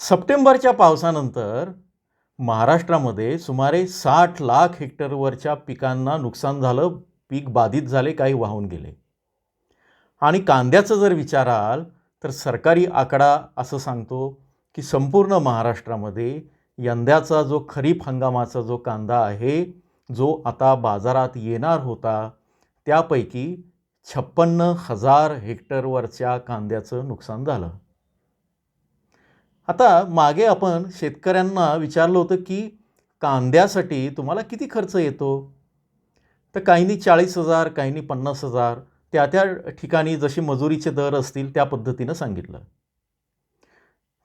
सप्टेंबरच्या पावसानंतर महाराष्ट्रामध्ये सुमारे साठ लाख हेक्टरवरच्या पिकांना नुकसान झालं पीक बाधित झाले काही वाहून गेले. आणि कांद्याचं जर विचाराल तर सरकारी आकडा असं सांगतो की संपूर्ण महाराष्ट्रामध्ये यंदाचा जो खरीप हंगामाचा जो कांदा आहे जो आता बाजारात येणार होता त्यापैकी छप्पन्न हजार हेक्टरवरच्या कांद्याचं नुकसान झालं. आता मागे आपण शेतकऱ्यांना विचारलं होतं की कांद्यासाठी तुम्हाला किती खर्च येतो? तर काहींनी चाळीस हजार काहींनी पन्नास हजार त्या त्या ठिकाणी जशी मजुरीचे दर असतील त्या पद्धतीनं सांगितलं.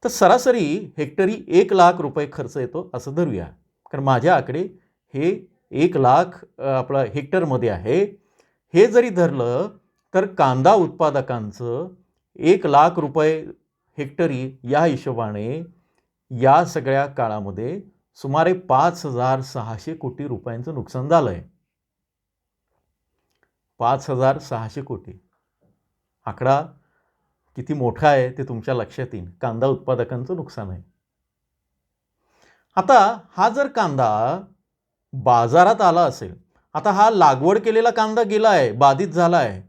तर सरासरी हेक्टरी एक लाख रुपये खर्च येतो असं धरूया. कारण माझे आकडे हे एक लाख आपला आपलं हेक्टरमध्ये आहे. हे जरी धरलं तर कांदा उत्पादकांचं एक लाख रुपये हेक्टरी या हिशोबाने या सगळ्या काळामध्ये सुमारे पाच हजार सहाशे कोटी रुपयांचं नुकसान झालं आहे पाच हजार सहाशे कोटी. आकडा किती मोठा आहे ते तुमच्या लक्षात येईल. कांदा उत्पादकांचं नुकसान आहे. आता हा जर कांदा बाजारात आला असेल आता हा लागवड केलेला कांदा गेला आहे बाधित झाला आहे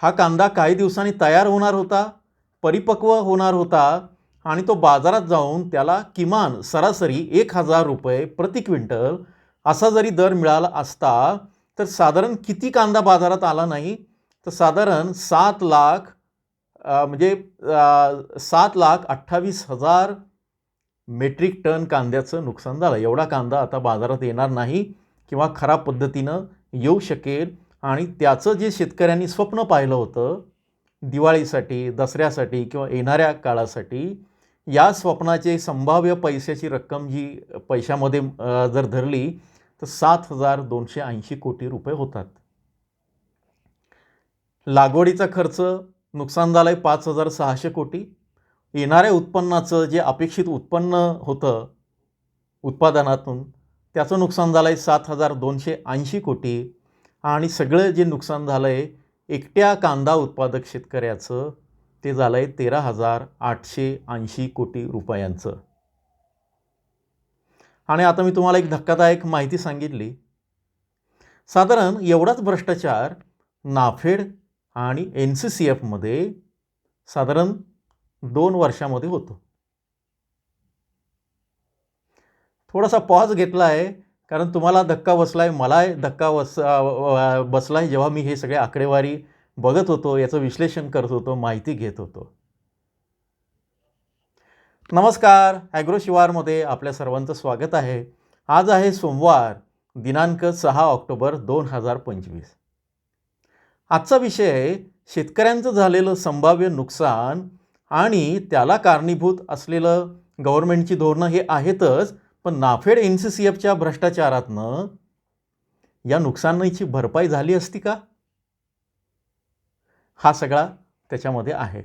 हा कांदा काही दिवसांनी तयार होणार होता? परिपक्व होणार होता आणि तो बाजारात जाऊन त्याला किमान सरासरी एक हजार रुपये प्रति क्विंटल असा जरी दर मिळाला असता तर साधारण किती कांदा बाजारात आला नाही? तर साधारण सात लाख म्हणजे सात लाख अठ्ठावीस हजार मेट्रिक टन कांद्याचं नुकसान झालं. एवढा कांदा आता बाजारात येणार नाही किंवा खराब पद्धतीनं येऊ शकेल. आणि त्याचं जे शेतकऱ्यांनी स्वप्न पाहिलं होतं दिवाळीसाठी दसऱ्यासाठी किंवा येणाऱ्या काळासाठी या स्वप्नाचे संभाव्य पैशाची रक्कम जी पैशामध्ये जर धरली तर सात हजार दोनशे ऐंशी कोटी रुपये होतात. लागवडीचा खर्च नुकसान झालं आहे पाच हजार सहाशे कोटी. येणाऱ्या उत्पन्नाचं जे अपेक्षित उत्पन्न होतं उत्पादनातून त्याचं नुकसान झालं आहे सात हजार दोनशे ऐंशी कोटी. आणि सगळं जे नुकसान झालं आहे एकट्या कांदा उत्पादक शेतकऱ्याचं ते झालं आहे तेरा हजार आठशे ऐंशी कोटी रुपयांचं. आणि आता मी तुम्हाला एक धक्कादायक माहिती सांगितली. साधारण एवढाच भ्रष्टाचार नाफेड आणि एन सी सी एफमध्ये साधारण दोन वर्षामध्ये होतो. थोडासा पॉज घेतला आहे कारण तुम्हाला धक्का बसला आहे मला धक्का बस बसला आहे जेव्हा मी हे सगळे आकडेवारी बघत होतो याचं विश्लेषण करत होतो माहिती घेत होतो. नमस्कार ॲग्रो शिवारमध्ये आपल्या सर्वांचं स्वागत आहे. आज आहे सोमवार दिनांक सहा ऑक्टोबर दोन हजार पंचवीस. आजचा विषय शेतकऱ्यांचं झालेलं संभाव्य नुकसान आणि त्याला कारणीभूत असलेलं गव्हर्नमेंटची धोरणं हे आहेतच पण नाफेड एन सी सी एफच्या भ्रष्टाचारातनं या नुकसानीची भरपाई झाली असती का? हा सगळा त्याच्यामध्ये आहे.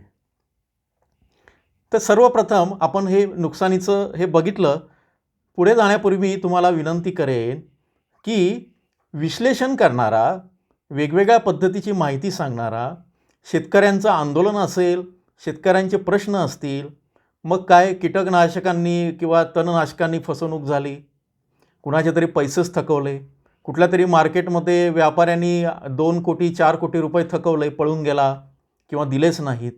तर सर्वप्रथम आपण हे नुकसानीचं हे बघितलं. पुढे जाण्यापूर्वी तुम्हाला विनंती करेन की विश्लेषण करणारा वेगवेगळ्या पद्धतीची माहिती सांगणारा शेतकऱ्यांचं आंदोलन असेल शेतकऱ्यांचे प्रश्न असतील मग काय? कीटकनाशकांनी किंवा तणनाशकांनी फसवणूक झाली. कुणाचे तरी पैसेच थकवले. कुठल्या तरी मार्केटमध्ये व्यापाऱ्यांनी दोन कोटी चार कोटी रुपये थकवले पळून गेला किंवा दिलेच नाहीत.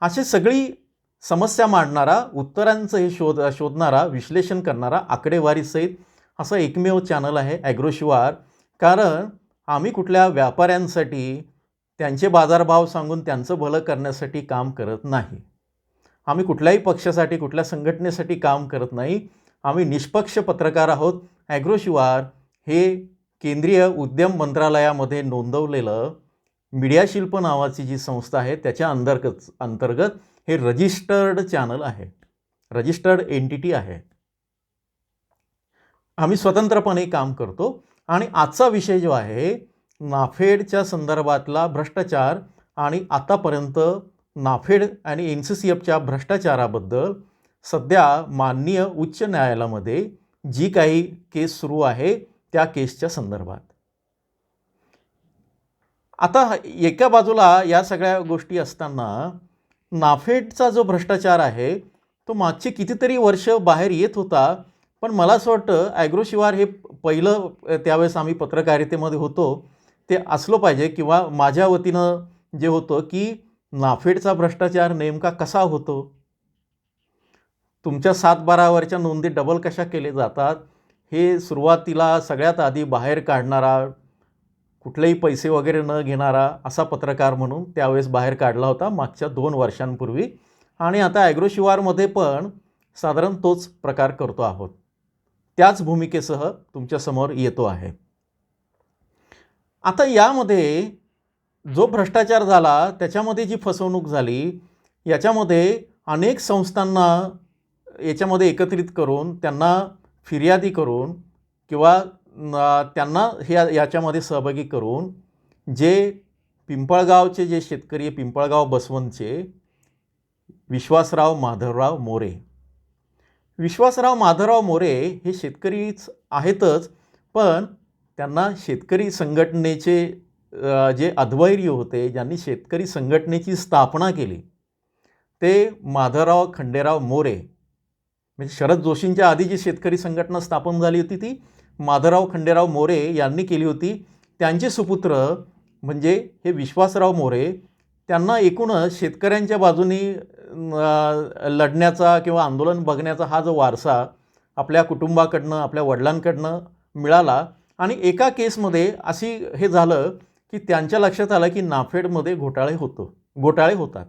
अशी सगळी समस्या मांडणारा उत्तरांचं हे शोध शोधणारा विश्लेषण करणारा आकडेवारीसहित असं एकमेव चॅनल आहे ॲग्रोशिवार. कारण आम्ही कुठल्या व्यापाऱ्यांसाठी त्यांचे बाजारभाव सांगून त्यांचं भलं करण्यासाठी काम करत नाही. आम्ही कुठल्याही पक्षासाठी कुठल्या संघटनेसाठी काम करत नाही. आम्ही निष्पक्ष पत्रकार आहोत. ॲग्रोशिवार हे केंद्रीय उद्यम मंत्रालयामध्ये नोंदवलेलं मीडिया शिल्प नावाची जी संस्था आहे त्याच्या अंतर्गत अंतर्गत हे रजिस्टर्ड चॅनल आहे. रजिस्टर्ड एंटिटी आहे. आम्ही स्वतंत्रपणे काम करतो. आणि आजचा विषय जो आहे नाफेडच्या संदर्भातला भ्रष्टाचार आणि आतापर्यंत नाफेड आणि एन सी सी एफच्या भ्रष्टाचाराबद्दल सध्या माननीय उच्च न्यायालयामध्ये जी काही केस सुरू आहे त्या केसच्या संदर्भात. आता एका बाजूला या सगळ्या गोष्टी असताना नाफेडचा जो भ्रष्टाचार आहे तो मागचे कितीतरी वर्ष बाहेर येत होता पण मला असं वाटतं ॲग्रो शिवार हे पहिलं त्यावेळेस आम्ही पत्रकारितेमध्ये होतो ते असलं पाहिजे किंवा माझ्या वतीनं जे होतं की नाफेडचा भ्रष्टाचार नेमका कसा होतो? तुमच्या सात बारावरच्या नोंदी डबल कशा केले जातात? हे सुरुवातीला सगळ्यात आधी बाहेर काढणारा कुठलेही पैसे वगैरे न घेणारा असा पत्रकार म्हणून त्यावेळेस बाहेर काढला होता मागच्या दोन वर्षांपूर्वी. आणि आता ॲग्रो शिवारमध्ये पण साधारण तोच प्रकार करतो आहोत. त्याच भूमिकेसह तुमच्यासमोर येतो आहे. आता यामध्ये जो भ्रष्टाचार झाला त्याच्यामध्ये जी फसवणूक झाली याच्यामध्ये अनेक संस्थांना याच्यामध्ये एकत्रित करून त्यांना फिर्यादी करून किंवा त्यांना हे याच्यामध्ये सहभागी करून जे पिंपळगावचे जे शेतकरी आहे, पिंपळगाव बसवंतचे विश्वासराव माधवराव मोरे. विश्वासराव माधवराव मोरे हे शेतकरीच आहेतच पण त्यांना शेतकरी संघटनेचे जे अध्वैर्य होते ज्यांनी शेतकरी संघटनेची स्थापना केली ते माधवराव खंडेराव मोरे म्हणजे शरद जोशींच्या आधी जी शेतकरी संघटना स्थापन झाली होती ती माधवराव खंडेराव मोरे यांनी केली होती. त्यांचे सुपुत्र म्हणजे हे विश्वासराव मोरे त्यांना एकूणच शेतकऱ्यांच्या बाजूनी लढण्याचा किंवा आंदोलन बघण्याचा हा जो वारसा आपल्या कुटुंबाकडनं आपल्या वडिलांकडनं मिळाला. आणि एका केसमध्ये अशी हे झालं की त्यांच्या लक्षात आलं की नाफेडमध्ये घोटाळे होतो घोटाळे होतात.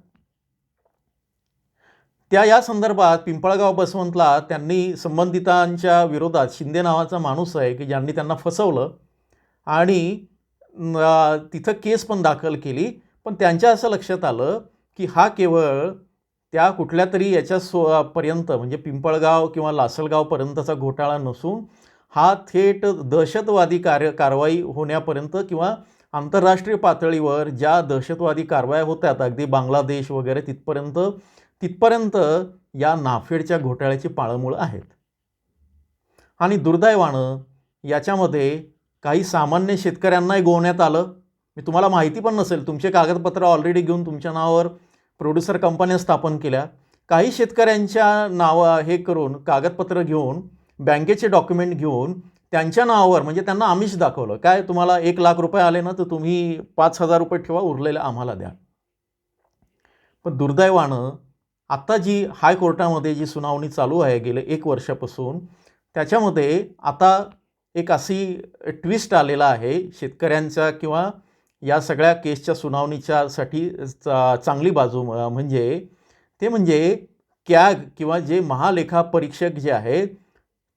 त्या या संदर्भात पिंपळगाव बसवंतला त्यांनी संबंधितांच्या विरोधात शिंदे नावाचा माणूस आहे की ज्यांनी त्यांना फसवलं आणि तिथं केस पण दाखल केली. पण त्यांच्या असं लक्षात आलं की हा केवळ त्या कुठल्या तरी याच्या सो पर्यंत म्हणजे पिंपळगाव किंवा लासलगावपर्यंतचा घोटाळा नसून हा थेट दहशतवादी कार्य कारवाई होण्यापर्यंत किंवा आंतरराष्ट्रीय पातळीवर ज्या दहशतवादी कारवाया होत्यात अगदी बांगलादेश वगैरे तिथपर्यंत तिथपर्यंत या नाफेडच्या घोटाळ्याची पाळंमुळं आहेत. आणि दुर्दैवानं याच्यामध्ये काही सामान्य शेतकऱ्यांनाही गोवण्यात आलं. मी तुम्हाला माहिती पण नसेल तुमचे कागदपत्र ऑलरेडी घेऊन तुमच्या नावावर प्रोड्युसर कंपन्या स्थापन केल्या. काही शेतकऱ्यांच्या नावा हे करून कागदपत्र घेऊन बँकेचे डॉक्युमेंट घेऊन त्यांच्या नावावर म्हणजे त्यांना आमिष दाखवलं. काय तुम्हाला एक लाख रुपये आले ना तर तुम्ही पाच हजार रुपये ठेवा उरलेलं आम्हाला द्या. पण दुर्दैवानं आत्ता जी हायकोर्टामध्ये जी सुनावणी चालू आहे गेले एक वर्षापासून त्याच्यामध्ये आता एक अशी ट्विस्ट आलेला आहे शेतकऱ्यांच्या किंवा या सगळ्या केसच्या सुनावणीच्यासाठी चा- चांगली बाजू म्हणजे ते म्हणजे कॅग किंवा जे महालेखा परीक्षक जे आहेत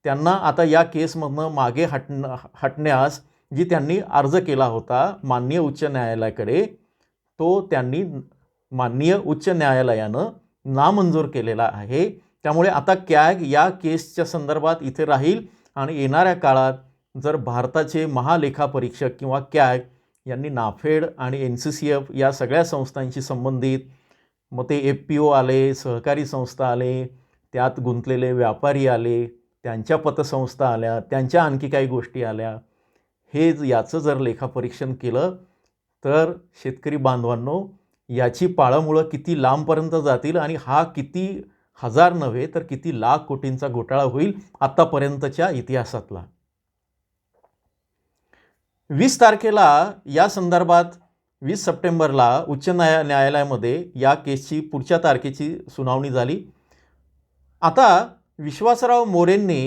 त्यांना आता या केसमधनं मागे हटण हटण्यास जी त्यांनी अर्ज केला होता माननीय उच्च न्यायालयाकडे तो त्यांनी माननीय उच्च न्यायालयानं नामंजूर केलेला आहे. त्यामुळे आता कॅग या केसच्या संदर्भात इथे राहील आणि येणाऱ्या काळात जर भारताचे महालेखापरीक्षक किंवा कॅग यांनी नाफेड आणि एन सी सी एफ या सगळ्या संस्थांशी संबंधित मग ते एफ पी ओ आले सहकारी संस्था आले त्यात गुंतलेले व्यापारी आले त्यांच्या पतसंस्था आल्या त्यांच्या आणखी काही गोष्टी आल्या. हे याचं जर लेखापरीक्षण केलं तर शेतकरी बांधवांनो याची पाळंमुळं किती लांबपर्यंत जातील आणि हा किती हजार नव्हे तर किती लाख कोटींचा घोटाळा होईल आत्तापर्यंतच्या इतिहासातला. वीस तारखेला या संदर्भात वीस सप्टेंबरला उच्च न्याया न्यायालयामध्ये या केसची पुढच्या तारखेची सुनावणी झाली. आता विश्वासराव मोरेंनी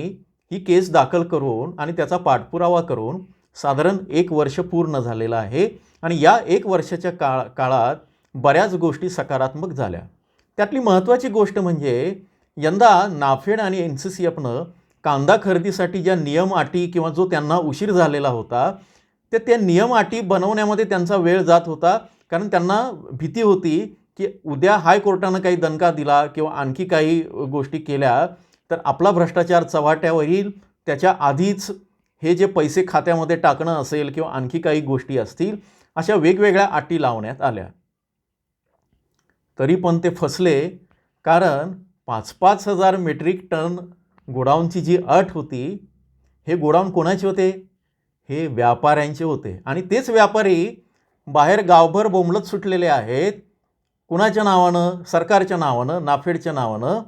ही केस दाखल करून आणि त्याचा पाठपुरावा करून साधारण एक वर्ष पूर्ण झालेलं आहे. आणि या एक वर्षाच्या काळ काळात बऱ्याच गोष्टी सकारात्मक झाल्या. त्यातली महत्त्वाची गोष्ट म्हणजे यंदा नाफेड आणि एन सी सी एफनं कांदा खरेदीसाठी ज्या नियम अटी किंवा जो त्यांना उशीर झालेला होता ते त्या नियम अटी बनवण्यामध्ये त्यांचा वेळ जात होता. कारण त्यांना भीती होती की उद्या हायकोर्टानं काही दणका दिला किंवा आणखी काही गोष्टी केल्या तर आपला भ्रष्टाचार चव्हाट्यावर येईल. त्याच्या आधीच हे जे पैसे खात्यामध्ये टाकणं असेल किंवा आणखी काही गोष्टी असतील अशा वेगवेगळ्या अटी लावण्यात आल्या. तरी पण ते फसले कारण पाच पाच हजार मेट्रिक टन गोडाऊनची जी अट होती हे गोडाऊन कोणाचे होते? हे व्यापाऱ्यांचे होते. आणि तेच व्यापारी बाहेर गावभर बोंबलत सुटलेले आहेत. कुणाच्या नावानं? सरकारच्या नावानं? नाफेडच्या नावानं?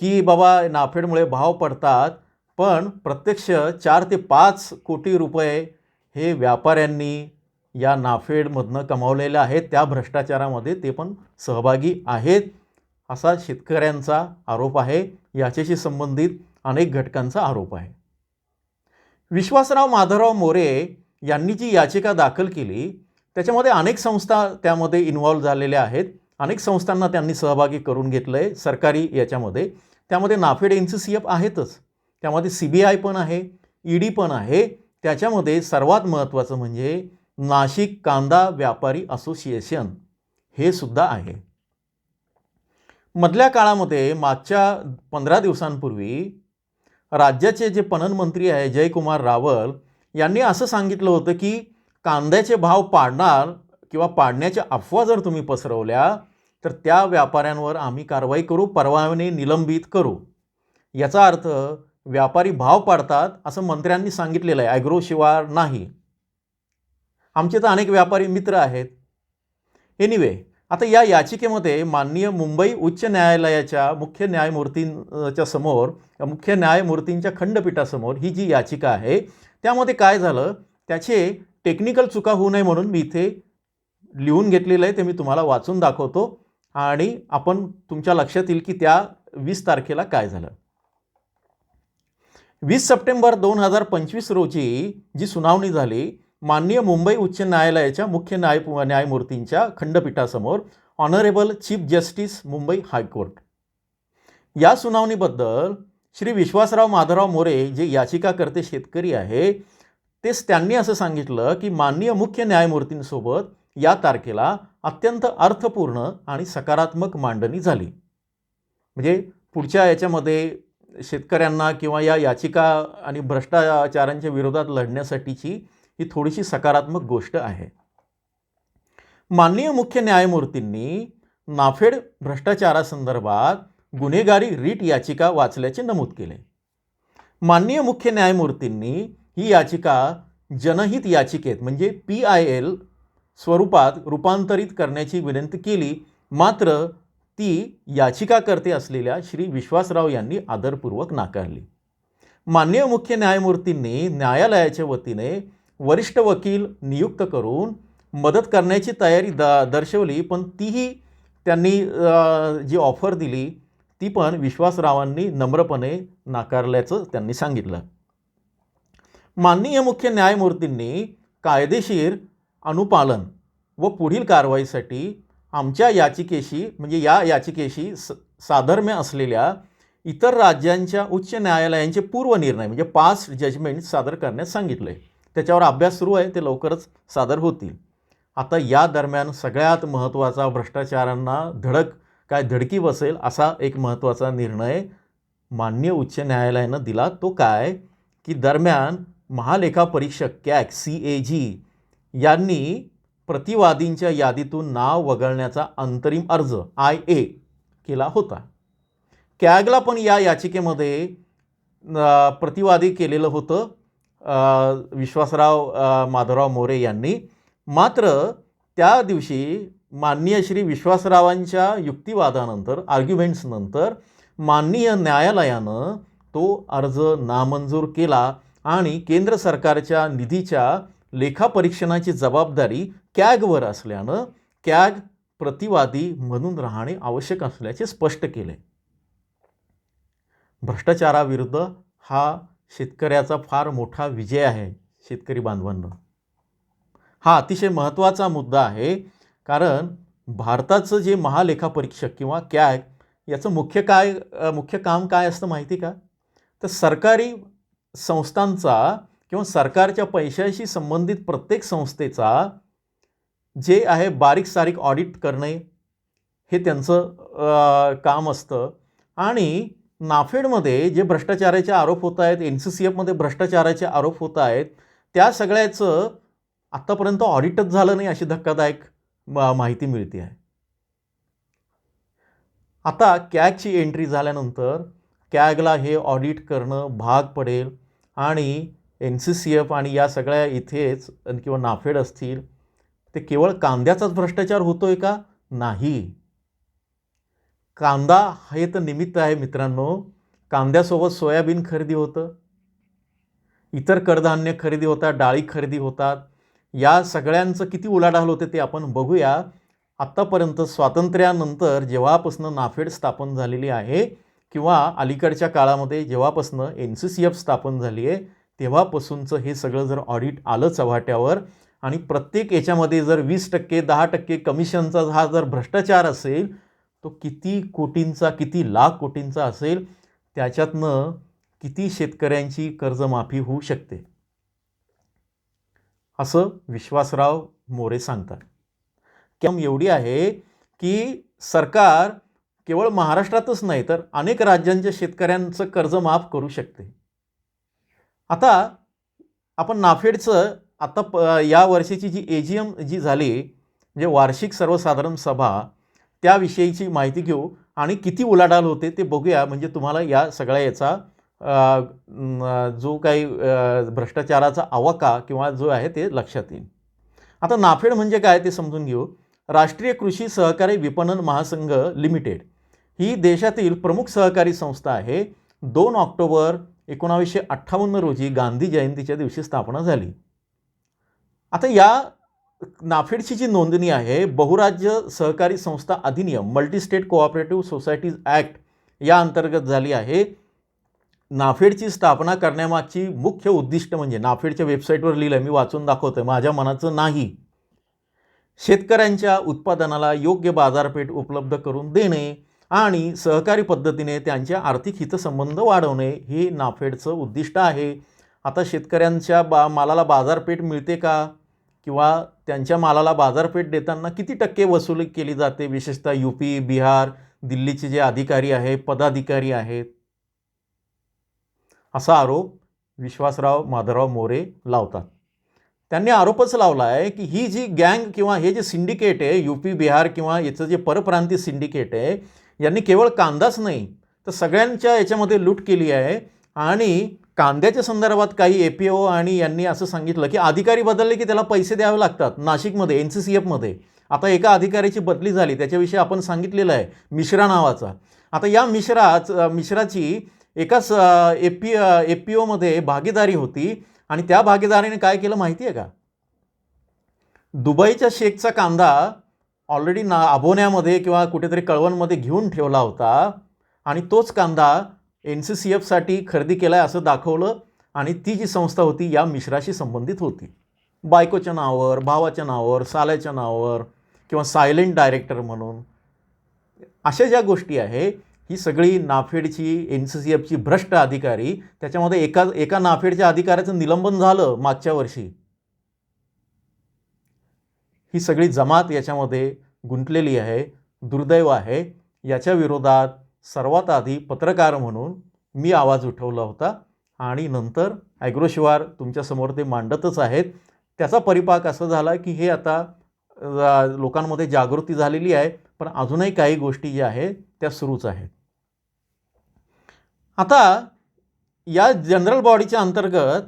की बाबा नाफेडमुळे भाव पडतात पण प्रत्यक्ष चार ते पाच कोटी रुपये हे व्यापाऱ्यांनी या नाफेडमधनं कमावलेलं आहेत. त्या भ्रष्टाचारामध्ये ते पण सहभागी आहेत असा शेतकऱ्यांचा आरोप आहे. याच्याशी संबंधित अनेक घटकांचा आरोप आहे. विश्वासराव माधवराव मोरे यांनी जी याचिका दाखल केली त्याच्यामध्ये अनेक संस्था त्यामध्ये इन्व्हॉल्व झालेल्या आहेत. अनेक संस्थांना त्यांनी सहभागी करून घेतलं आहे सरकारी याच्यामध्ये. त्यामध्ये NAFED N C C F आहेतच. त्यामध्ये सी बी आय पण आहे ई डी पण आहे. त्याच्यामध्ये सर्वात महत्त्वाचं म्हणजे नाशिक कांदा व्यापारी असोसिएशन हे सुद्धा आहे. मधल्या काळामध्ये मागच्या पंधरा दिवसांपूर्वी राज्याचे जे पणन मंत्री आहे जयकुमार रावल यांनी असं सांगितलं होतं की कांद्याचे भाव पाडणार किंवा पाडण्याच्या अफवा जर तुम्ही पसरवल्या तर त्या व्यापाऱ्यांवर आम्ही कारवाई करू परवाने निलंबित करू. याचा अर्थ व्यापारी भाव पाडतात असं मंत्र्यांनी सांगितलेलं आहे. ॲग्रो शिवार नाही. आमचे तर अनेक व्यापारी मित्र आहेत. एनिवे आता या याचिकेमध्ये माननीय मुंबई उच्च न्यायालयाच्या मुख्य न्यायमूर्तींच्या समोर मुख्य न्यायमूर्तींच्या खंडपीठासमोर ही जी याचिका आहे त्यामध्ये काय झालं? त्याचे टेक्निकल चुका होऊ नये म्हणून मी इथे लिहून घेतलेलं आहे ते मी तुम्हाला वाचून दाखवतो. आणि आपण तुमच्या लक्षात येईल की त्या वीस तारखेला काय झालं. वीस सप्टेंबर दोन हजार पंचवीस रोजी जी सुनावणी झाली माननीय मुंबई उच्च न्यायालयाच्या मुख्य न्याय न्यायमूर्तींच्या खंडपीठासमोर honourable chief justice Mumbai high court. या सुनावणीबद्दल श्री विश्वासराव माधवराव मोरे जे याचिकाकर्ते शेतकरी आहे तेच त्यांनी असं सांगितलं की माननीय मुख्य न्यायमूर्तींसोबत या तारखेला अत्यंत अर्थपूर्ण आणि सकारात्मक मांडणी झाली. म्हणजे पुढच्या याच्यामध्ये शेतकऱ्यांना किंवा या याचिका आणि भ्रष्टाचारांच्या विरोधात लढण्यासाठीची ही थोडीशी सकारात्मक गोष्ट आहे. माननीय मुख्य न्यायमूर्तींनी नाफेड भ्रष्टाचारासंदर्भात गुन्हेगारी रीट याचिका वाचल्याचे नमूद केले. माननीय मुख्य न्यायमूर्तींनी ही याचिका जनहित याचिकेत म्हणजे पी आय एल स्वरूपात रूपांतरित करण्याची विनंती केली. मात्र ती याचिकाकर्ते असलेल्या श्री विश्वासराव यांनी आदरपूर्वक नाकारली. माननीय मुख्य न्यायमूर्तींनी न्यायालयाच्या वतीने वरिष्ठ वकील नियुक्त करून मदत करण्याची तयारी द दर्शवली पण तीही त्यांनी जी ऑफर दिली ती पण विश्वासरावांनी नम्रपणे नाकारल्याचं त्यांनी सांगितलं. माननीय मुख्य न्यायमूर्तींनी कायदेशीर अनुपालन व पुढील कारवाईसाठी आमच्या याचिकेशी म्हणजे या याचिकेशी स साधर्म्य असलेल्या इतर राज्यांच्या उच्च न्यायालयांचे पूर्वनिर्णय म्हणजे पास्ट जजमेंट सादर करण्यास सांगितलं आहे त्याच्यावर अभ्यास सुरू आहे ते लवकरच सादर होतील. आता या दरम्यान सगळ्यात महत्त्वाचा भ्रष्टाचारांना धडक काय धडकी बसेल असा एक महत्त्वाचा निर्णय मान्य उच्च न्यायालयानं दिला. तो काय? की दरम्यान महालेखा परीक्षक कॅक सी ए जी यांनी प्रतिवादींच्या यादीतून नाव वगळण्याचा अंतरिम अर्ज आय ए केला होता. कॅगला पण या याचिकेमध्ये प्रतिवादी केलेलं होतं विश्वासराव माधवराव मोरे यांनी. मात्र त्या दिवशी माननीय श्री विश्वासरावांच्या युक्तिवादानंतर आर्ग्युमेंट्सनंतर माननीय न्यायालयानं तो अर्ज नामंजूर केला आणि केंद्र सरकारच्या निधीच्या लेखापरीक्षणाची जबाबदारी कॅगवर असल्यानं कॅग प्रतिवादी म्हणून राहणे आवश्यक असल्याचे स्पष्ट केले. भ्रष्टाचाराविरुद्ध हा शेतकऱ्याचा फार मोठा विजय आहे शेतकरी बांधवांना. हा अतिशय महत्त्वाचा मुद्दा आहे कारण भारताचं जे महालेखापरीक्षक किंवा कॅग याचं मुख्य काय मुख्य काम काय असतं माहिती का? तर सरकारी संस्थांचा किंवा सरकारच्या पैशाशी संबंधित प्रत्येक संस्थेचा जे आहे बारीक सारीक ऑडिट करणे हे त्यांचं काम असतं. आणि नाफेडमध्ये जे भ्रष्टाचाराचे आरोप होत आहेत एन सी सी एफमध्ये भ्रष्टाचाराचे आरोप होत आहेत त्या सगळ्याचं आत्तापर्यंत ऑडिटच झालं नाही अशी धक्कादायक माहिती मिळते आहे. आता कॅगची एंट्री झाल्यानंतर कॅगला हे ऑडिट करणं भाग पडेल आणि एन सी सी एफ आणि या सगळ्या इथेच किंवा नाफेड असतील ते केवळ कांद्याचाच भ्रष्टाचार होतो आहे का? नाही. कांदा हे तर निमित्त आहे मित्रांनो. कांद्यासोबत सोयाबीन खरेदी होतं. इतर कडधान्य खरेदी होतात डाळी खरेदी होतात. या सगळ्यांचं किती उलाढाल होते ते आपण बघूया. आत्तापर्यंत स्वातंत्र्यानंतर जेव्हापासनं नाफेड स्थापन झालेली आहे किंवा अलीकडच्या काळामध्ये जेव्हापासनं एन सी सी एफ स्थापन झाली आहे तेव्हापासूनचं हे सगळं जर ऑडिट आलं चव्हाट्यावर आणि प्रत्येक याच्यामध्ये जर वीस टक्के दहा टक्के कमिशनचा हा जर भ्रष्टाचार असेल तो किती कोटींचा किती लाख कोटींचा असेल त्याच्यातनं किती शेतकऱ्यांची कर्जमाफी होऊ शकते? असं विश्वासराव मोरे सांगतात. कॅम एवढी आहे की सरकार केवळ महाराष्ट्रातच नाही तर अनेक राज्यांच्या शेतकऱ्यांचं कर्ज माफ करू शकते. आता आपण नाफेडचं आता प या वर्षीची जी ए जी एम जी झाली म्हणजे वार्षिक सर्वसाधारण सभा त्याविषयीची माहिती घेऊ आणि किती उलाढाल होते ते बघूया. म्हणजे तुम्हाला या सगळ्या याचा जो काही भ्रष्टाचाराचा आवाका किंवा जो आहे ते लक्षात येईल. आता नाफेड म्हणजे काय ते समजून घेऊ. राष्ट्रीय कृषी सहकारी विपणन महासंघ लिमिटेड ही देशातील प्रमुख सहकारी संस्था आहे. दोन ऑक्टोबर एकोणावीसशे अठ्ठावन्न रोजी गांधी जयंतीच्या दिवशी स्थापना झाली. आता या नाफेडची जी नोंदणी आहे बहुराज्य सहकारी संस्था अधिनियम multi state cooperative societies act या अंतर्गत झाली आहे. नाफेडची स्थापना करण्यामागची मुख्य उद्दिष्ट म्हणजे नाफेडच्या वेबसाईटवर लिहिलं मी वाचून दाखवतोय माझ्या मनाचं नाही. शेतकऱ्यांच्या उत्पादनाला योग्य बाजारपेठ उपलब्ध करून देणे. आणि सहकारी पद्धतीने त्यांच्या आर्थिक हितसंबंध वाढवणे हे नाफेडचं उद्दिष्ट आहे. आता शेतकऱ्यांच्या बा मालाला बाजारपेठ मिळते का? किंवा त्यांच्या मालाला बाजारपेठ देताना किती टक्के वसुली केली जाते? विशेषतः यू पी बिहार दिल्लीचे जे अधिकारी आहे पदाधिकारी आहेत. असा आरोप विश्वासराव माधवराव मोरे लावतात. त्यांनी आरोपच लावला आहे की ही जी गँग किंवा हे जे सिंडिकेट आहे यू पी बिहार किंवा याचं जे परप्रांतीय सिंडिकेट आहे यांनी केवळ कांदाच नाही तर सगळ्यांच्या याच्यामध्ये लूट केली आहे. आणि कांद्याच्या संदर्भात काही ए पी ओ आणि यांनी असं सांगितलं की अधिकारी बदलले की त्याला पैसे द्यावे लागतात नाशिकमध्ये एन सी सी एफमध्ये आता एका अधिकाऱ्याची बदली झाली त्याच्याविषयी आपण सांगितलेलं आहे मिश्रा नावाचा. आता या मिश्राच मिश्राची एकाच ए पी ए पी ओमध्ये भागीदारी होती. आणि त्या भागीदारीने काय केलं माहिती आहे का? दुबईच्या शेखचा कांदा ऑलरेडी ना आबोण्यामध्ये किंवा कुठेतरी कळवणमध्ये घेऊन ठेवला होता आणि तोच कांदा एन सी सी एफसाठी खरेदी केला आहे असं दाखवलं आणि ती जी संस्था होती या मिश्राशी संबंधित होती. बायकोच्या नावावर भावाच्या नावावर साल्याच्या नावावर किंवा सायलेंट डायरेक्टर म्हणून. अशा ज्या गोष्टी आहे ही सगळी नाफेडची एन सी सी एफची भ्रष्ट अधिकारी त्याच्यामध्ये एका एका नाफेडच्या अधिकाऱ्याचं निलंबन झालं मागच्या वर्षी. ही सगळी जमात याच्यामध्ये गुंतलेली आहे दुर्दैव आहे. याच्या विरोधात सर्वात आधी पत्रकार म्हणून मी आवाज उठवला होता आणि नंतर ॲग्रोशिवार तुमच्यासमोर ते मांडतच आहेत. त्याचा परिपाक असा झाला की हे आता लोकांमध्ये जागृती झालेली आहे पण अजूनही काही गोष्टी ज्या आहेत त्या सुरूच आहेत. आता या जनरल बॉडीच्या अंतर्गत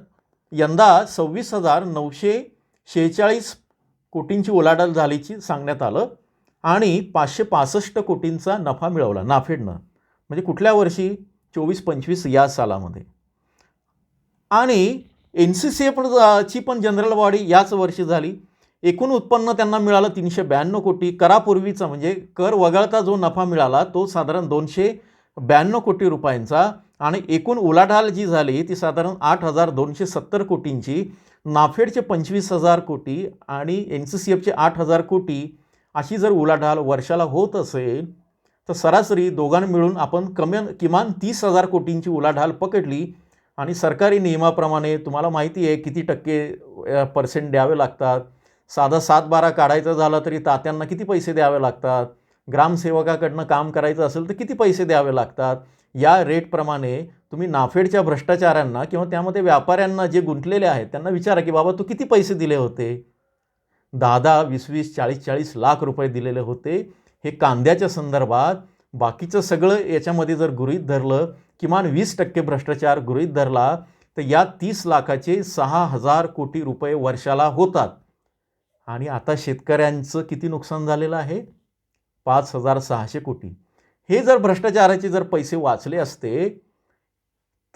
यंदा सव्वीस हजार नऊशे शेहेचाळीस कोटींची उलाढाल झाल्याची सांगण्यात आलं आणि पाचशे पासष्ट कोटींचा नफा मिळवला नाफेडनं. म्हणजे कुठल्या वर्षी? चोवीस पंचवीस या सालामध्ये. आणि एन सी सी एफची पण जनरल बॉडी याच वर्षी झाली. एकूण उत्पन्न त्यांना मिळालं तीनशे ब्याण्णव कोटी. करापूर्वीचा म्हणजे कर वगळता जो नफा मिळाला तो साधारण दोनशे ब्याण्णव कोटी रुपयांचा आणि एकूण उलाढाल जी झाली ती साधारण आठ हजार दोनशे सत्तर कोटींची. नाफेडचे पंचवीस हजार कोटी आणि एन सी सी एफचे आठ हजार कोटी अशी जर उलाढाल वर्षाला होत असेल तर सरासरी दोघां मिळून आपण कमी किमान तीस हजार कोटींची उलाढाल पकडली. आणि सरकारी नियमाप्रमाणे तुम्हाला माहिती आहे किती टक्के पर्सेंट द्यावे लागतात. साधा सात बारा काढायचं झालं तरी तात्यांना किती पैसे द्यावे लागतात? ग्रामसेवकाकडनं काम करायचं असेल तर किती पैसे द्यावे लागतात? या रेटप्रमाणे तुम्ही नाफेडच्या भ्रष्टाचारांना किंवा त्यामध्ये व्यापाऱ्यांना जे गुंतलेले आहेत त्यांना विचारा की बाबा तू किती पैसे दिले होते? दहा दहा वीस वीस चाळीस चाळीस लाख रुपये दिलेले होते. हे कांद्याच्या संदर्भात बाकीचं सगळं याच्यामध्ये जर गृहीत धरलं किमान वीस टक्के भ्रष्टाचार गृहीत धरला तर या तीस लाखाचे सहा हजार कोटी रुपये वर्षाला होतात. आणि आता शेतकऱ्यांचं किती नुकसान झालेलं आहे? पाच हजार सहाशे कोटी. हे जर भ्रष्टाचाराचे जर पैसे वाचले असते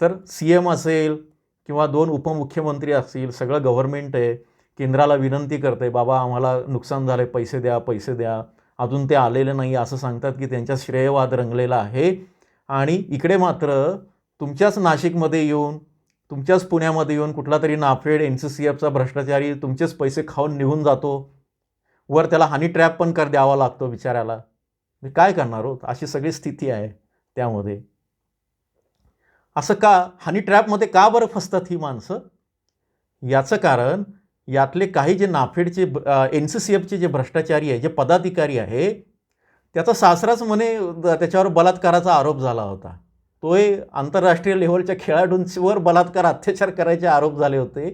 तर सी एम असेल किंवा दोन उपमुख्यमंत्री असतील सगळं गव्हर्नमेंट आहे केंद्राला विनंती करते बाबा आम्हाला नुकसान झालं पैसे द्या पैसे द्या. अजून ते आलेले नाही असं सांगतात की त्यांच्या श्रेयवाद रंगलेला आहे. आणि इकडे मात्र तुमच्याच नाशिकमध्ये येऊन तुमच्याच पुण्यामध्ये येऊन कुठला तरी नाफेड एन सी सी एफचा भ्रष्टाचारी तुमचेच पैसे खाऊन निघून जातो. वर त्याला हनी ट्रॅप पण कर द्यावा लागतो बिचाऱ्याला. मी काय करणार आहोत अशी सगळी स्थिती आहे त्यामध्ये. असं का? हनी ट्रॅपमध्ये का बरं फसतात ही माणसं? याचं कारण यातले काही जे नाफेडचे एन सी सी एफचे जे भ्रष्टाचारी आहे जे पदाधिकारी आहे त्याचा सासराच म्हणे त्याच्यावर बलात्काराचा आरोप झाला होता. तोही आंतरराष्ट्रीय लेवलच्या खेळाडूंवर बलात्कार अत्याचार करायचे आरोप झाले होते.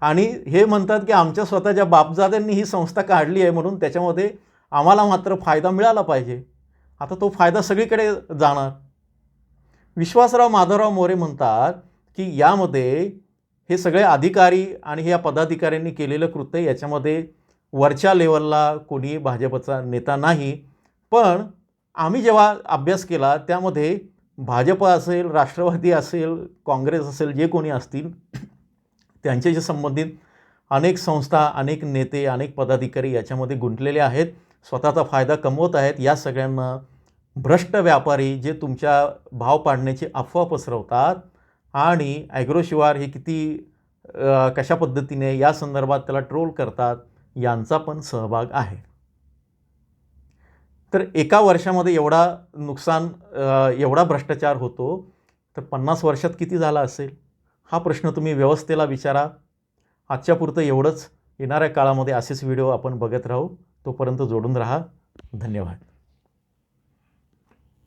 आणि हे म्हणतात की आमच्या स्वतःच्या बापजाद्यांनी ही संस्था काढली आहे म्हणून त्याच्यामध्ये आम्हाला मात्र फायदा मिळाला पाहिजे. आता तो फायदा सगळीकडे जाणार. विश्वासराव माधवराव मोरे म्हणतात की यामध्ये हे सगळे अधिकारी आणि या पदाधिकाऱ्यांनी केलेलं कृत्य याच्यामध्ये वरच्या लेवलला कोणी भाजपचा नेता नाही. पण आम्ही जेव्हा अभ्यास केला त्यामध्ये भाजप असेल राष्ट्रवादी असेल काँग्रेस असेल जे कोणी असतील त्यांच्याशी संबंधित अनेक संस्था अनेक नेते अनेक पदाधिकारी याच्यामध्ये गुंतलेले आहेत. स्वतःचा फायदा कमवत आहेत. या सगळ्यांना भ्रष्ट व्यापारी जे तुमच्या भाव पाडण्याची अफवा पसरवतात आणि ॲग्रोशिवार हे किती कशा पद्धतीने या संदर्भात त्याला ट्रोल करतात यांचा पण सहभाग आहे. तर एका वर्षामध्ये एवढा नुकसान एवढा भ्रष्टाचार होतो तर पन्नास वर्षात किती झाला असेल? हा प्रश्न तुम्ही व्यवस्थेला विचारा. आजच्या पुरतं एवढंच. येणाऱ्या काळामध्ये असेच व्हिडिओ आपण बघत राहू. तोपर्यंत जोडून राहा. धन्यवाद.